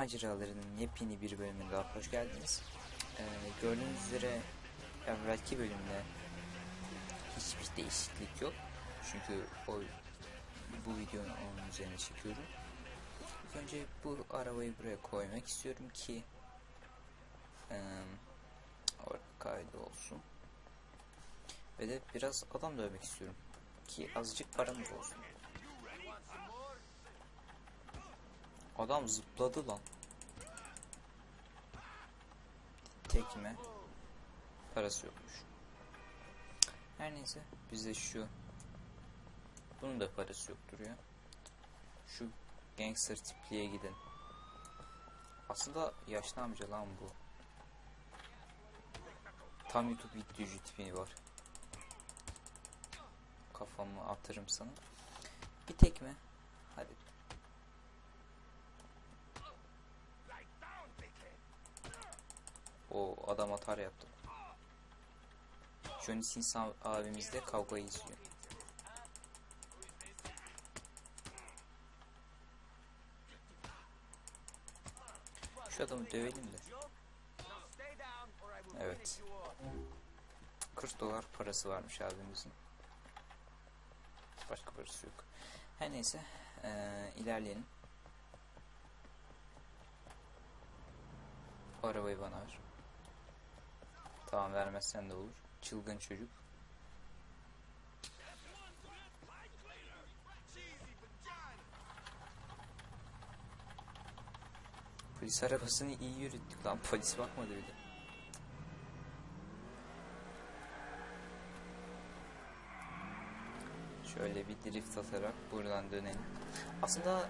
maceralarının yepyeni bir bölümüne daha hoş geldiniz. Ee, gördüğünüz üzere evvelki bölümde hiçbir değişiklik yok. Çünkü o bu videonun onun üzerine çekiyorum. İlk önce bu arabayı buraya koymak istiyorum ki orada kaydı olsun. Ve de biraz adam dövmek istiyorum ki azıcık paramız olsun. Adam zıpladı lan. Tekme. Parası yokmuş. Her neyse bize şu bunun da parası yoktur ya. Şu gangster tipliğe gidin. Aslında yaşlı amca lan bu. Tam YouTube videocu tipi var. Kafamı atarım sana. Bir tekme. Hadi. O adam atar yaptı. Johnny Sins ab- abimiz de kavgayı izliyor. Şu adamı dövelim de. Evet. 40 dolar parası varmış abimizin. Başka parası yok. Her neyse eee, ilerleyelim. Arabayı bana ver. Tamam vermezsen de olur. Çılgın çocuk. Polis arabasını iyi yürüttük lan. Polis bakmadı bile. Şöyle bir drift atarak buradan dönelim. Aslında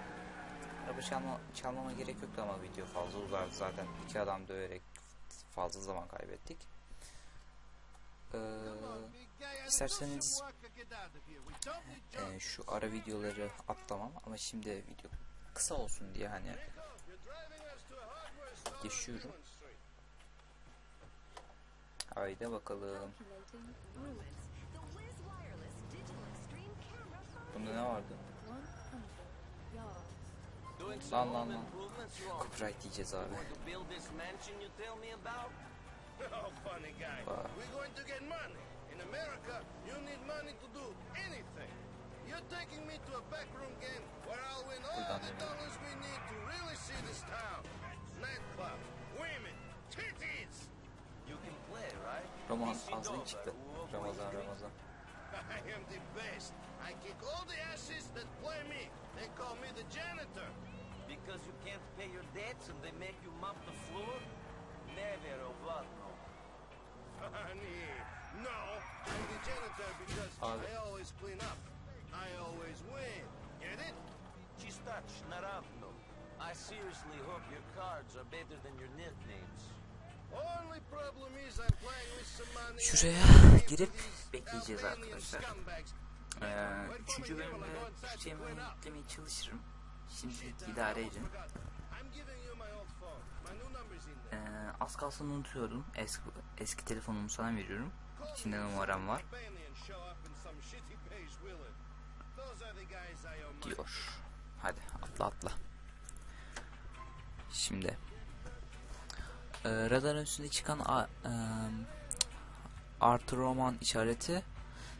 araba çalma, çalmama gerek yoktu ama video fazla uzardı zaten. iki adam döverek fazla zaman kaybettik. Ee, isterseniz e, şu ara videoları atlamam ama şimdi video kısa olsun diye hani geçiyorum. Haydi bakalım. Bunda ne vardı? Lan lan lan. Copyright diyeceğiz abi. Oh, funny guy. Wow. We're going to get money. In America, you need money to do anything. You're taking me to a backroom game where I'll win all the dollars we need to really see this town. Nightclubs, women, titties. You can play, right? Roman Easy ağzına dover. çıktı. Ramazan Ramazan. I am the best. I kick all the asses that play me. They call me the janitor. Because you can't pay your debts and they make you mop the floor? Never oh, what no. Funny. No, I'm the janitor because Abi. I always clean up. I always win. Get it? Чиста шнаравно. I seriously hope your cards are better than your nicknames. Only problem is I'm playing with some money. Şuraya and girip these bekleyeceğiz Albanian arkadaşlar. scumbags. Ee, üçüncü bölümde Türkçe'mi yüklemeye çalışırım. Şimdilik idare edin. az kalsın unutuyordum. Eski, eski telefonumu sana veriyorum. İçinde numaram var. Diyor. Hadi atla atla. Şimdi. Ee, radarın üstünde çıkan a, e, artı roman işareti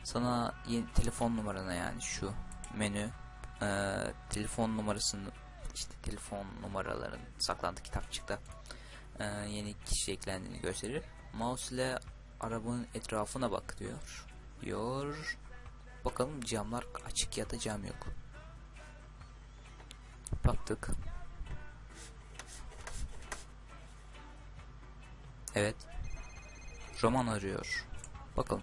sana yeni telefon numarana yani şu menü e, telefon numarasını işte telefon numaraların saklandığı kitapçıkta e, yeni kişi eklendiğini gösterir. Mouse ile arabanın etrafına bak diyor. Diyor. Bakalım camlar açık ya da cam yok. Baktık. Evet. Roman arıyor. Bakalım.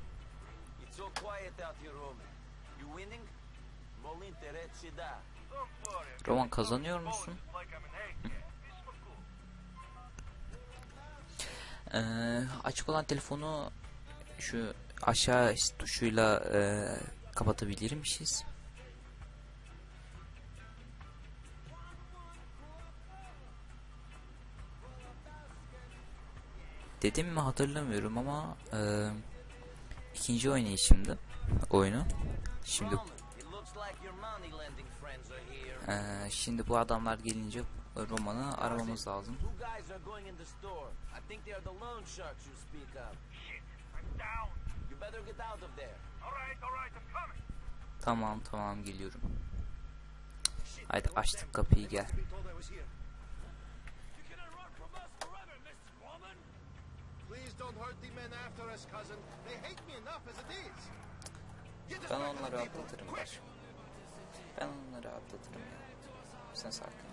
Roman kazanıyor musun? Ee, açık olan telefonu şu aşağı tuşuyla e, kapatabilirmişiz. Dedim mi hatırlamıyorum ama e, ikinci oynayışımdı oyunu. Şimdi Ee, şimdi bu adamlar gelince Roman'ı aramamız lazım. Two guys are going in the store. I think they are the loan sharks you speak of. I'm down. You better get out of there. All right, all right, I'm coming. Tamam tamam geliyorum. Haydi açtık kapıyı gel. Ben onları atlatırım başım. Ben onları atlatırım ya. Sen sakin.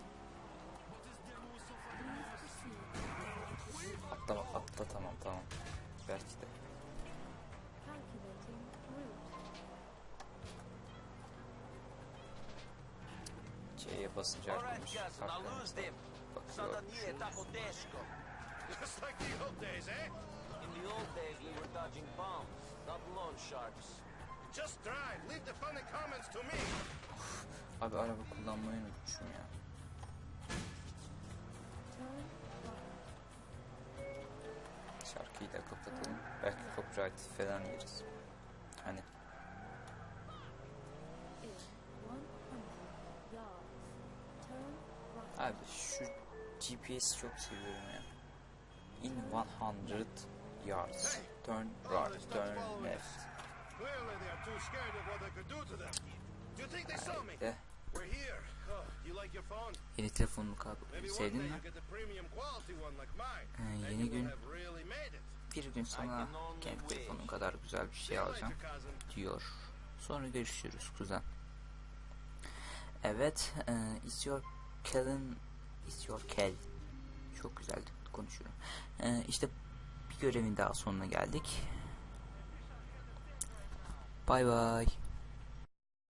Atlama, atlatamam tamam. Belki de. Calculating route. C'ye basınca All right, arkadaş. cousin, I'll lose them. Bakıyor. Sadanie Tapodesco. Just like the old days, eh? In the old days, we were dodging bombs, not loan sharks. Just drive. Leave the funny comments to me. Abi araba kullanmayı unutmuşum ya. Şarkıyı da kapatalım. Belki copyright falan yeriz. Hani In 100 yards. Turn right. abi şu GPS'i çok seviyorum ya. In 100 yards. Turn right, turn left. Clearly, they are too scared of what I could do to them. Do you think they saw me? De We're here. Oh, you like your phone? yeni Maybe one sevdin day mi? you get a premium quality one like mine. Ee, yeni gün bir gün sana kendi telefonun kadar güzel bir şey you alacağım diyor. Sonra görüşürüz kuzen. Evet, e, is your Kellen is your Kel. Çok güzel konuşuyorum. E, işte bir görevin daha sonuna geldik. バイバイ。